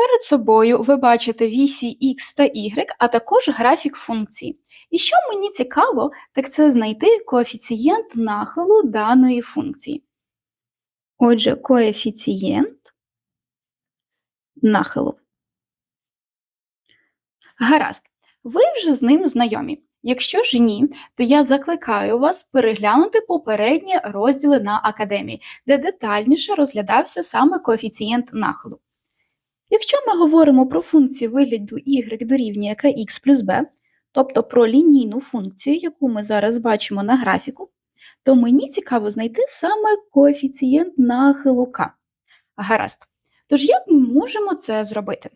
Перед собою ви бачите вісі X та Y, а також графік функції. І що мені цікаво, так це знайти коефіцієнт нахилу даної функції. Отже, коефіцієнт нахилу. Гаразд, ви вже з ним знайомі. Якщо ж ні, то я закликаю вас переглянути попередні розділи на академії, де детальніше розглядався саме коефіцієнт нахилу. Якщо ми говоримо про функцію вигляду y дорівнює kx плюс b, тобто про лінійну функцію, яку ми зараз бачимо на графіку, то мені цікаво знайти саме коефіцієнт нахилу k. Гаразд. Тож як ми можемо це зробити?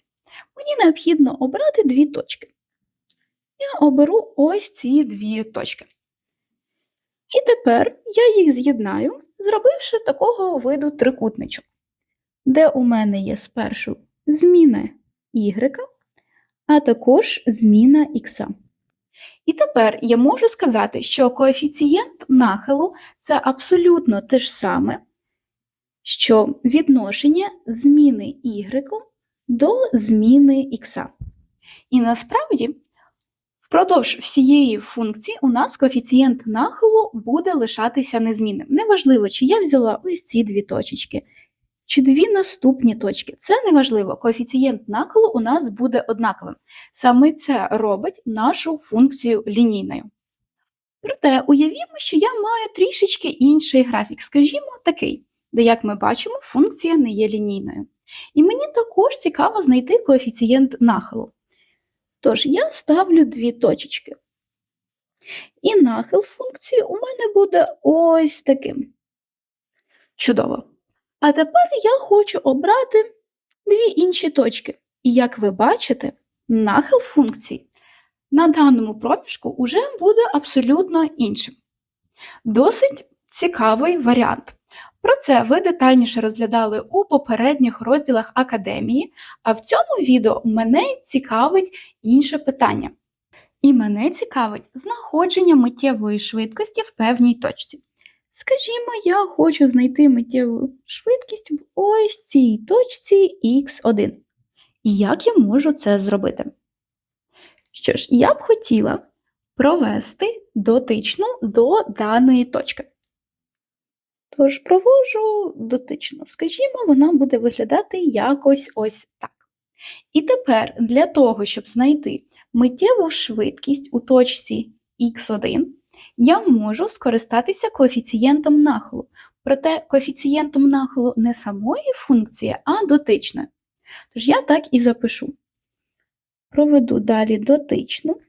Мені необхідно обрати дві точки. Я оберу ось ці дві точки. І тепер я їх з'єднаю, зробивши такого виду трикутничок, де у мене є спершу зміна y, а також зміна х. І тепер я можу сказати, що коефіцієнт нахилу це абсолютно те ж саме, що відношення зміни y до зміни х. І насправді, впродовж всієї функції у нас коефіцієнт нахилу буде лишатися незмінним. Неважливо, чи я взяла ось ці дві точечки, чи дві наступні точки. Це неважливо, коефіцієнт нахилу у нас буде однаковим. Саме це робить нашу функцію лінійною. Проте уявімо, що я маю трішечки інший графік, скажімо, такий, де, як ми бачимо, функція не є лінійною. І мені також цікаво знайти коефіцієнт нахилу. Тож я ставлю дві точечки. І нахил функції у мене буде ось таким. Чудово! А тепер я хочу обрати дві інші точки. І як ви бачите, нахил функції на даному проміжку уже буде абсолютно іншим. Досить цікавий варіант. Про це ви детальніше розглядали у попередніх розділах академії, а в цьому відео мене цікавить інше питання. І мене цікавить знаходження миттєвої швидкості в певній точці. Скажімо, я хочу знайти миттєву швидкість в ось цій точці x1. І як я можу це зробити? Що ж, я б хотіла провести дотичну до даної точки. Тож проводжу дотично, скажімо, вона буде виглядати якось ось так. І тепер для того, щоб знайти миттєву швидкість у точці x1, я можу скористатися коефіцієнтом нахилу. Проте коефіцієнтом нахилу не самої функції, а дотичної. Тож я так і запишу. Проведу далі дотичну,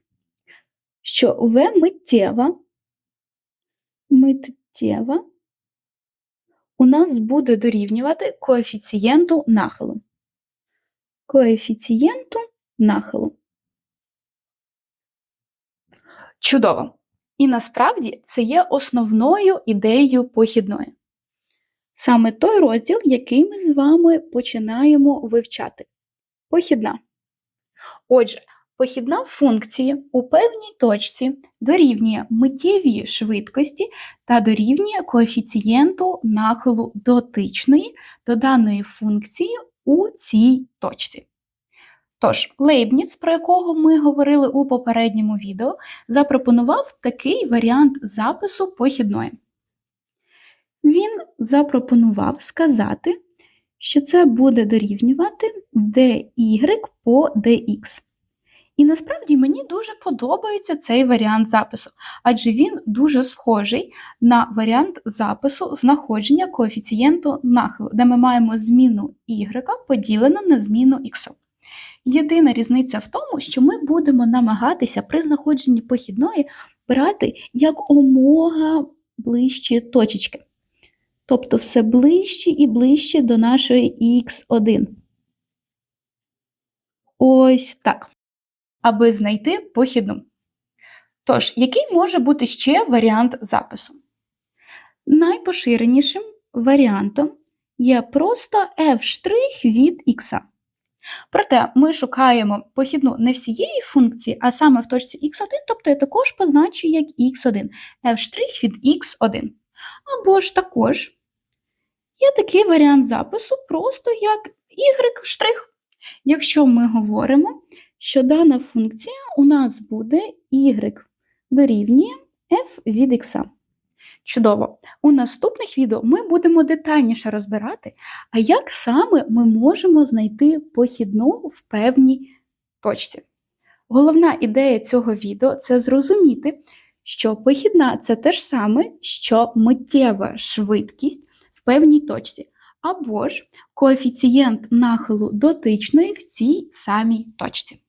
що v миттєва, миттєва у нас буде дорівнювати коефіцієнту нахилу. Коефіцієнту нахилу. Чудово! І насправді це є основною ідеєю похідної. Саме той розділ, який ми з вами починаємо вивчати. Похідна. Отже, похідна функція у певній точці дорівнює миттєвій швидкості та дорівнює коефіцієнту нахилу дотичної до даної функції у цій точці. Тож, Лейбніц, про якого ми говорили у попередньому відео, запропонував такий варіант запису похідної. Він запропонував сказати, що це буде дорівнювати dy по dx. І насправді мені дуже подобається цей варіант запису, адже він дуже схожий на варіант запису знаходження коефіцієнту нахилу, де ми маємо зміну y поділену на зміну x. Єдина різниця в тому, що ми будемо намагатися при знаходженні похідної брати як омога ближчі точечки. Тобто все ближче і ближче до нашої х1. Ось так. Аби знайти похідну. Тож, який може бути ще варіант запису? Найпоширенішим варіантом є просто f' від х. Проте ми шукаємо похідну не всієї функції, а саме в точці x1, тобто я також позначу як x1, f' від x1. Або ж також є такий варіант запису, просто як y'. Якщо ми говоримо, що дана функція у нас буде y дорівнює f від x. Чудово! У наступних відео ми будемо детальніше розбирати, а як саме ми можемо знайти похідну в певній точці. Головна ідея цього відео це зрозуміти, що похідна це те ж саме, що миттєва швидкість в певній точці, або ж коефіцієнт нахилу дотичної в цій самій точці.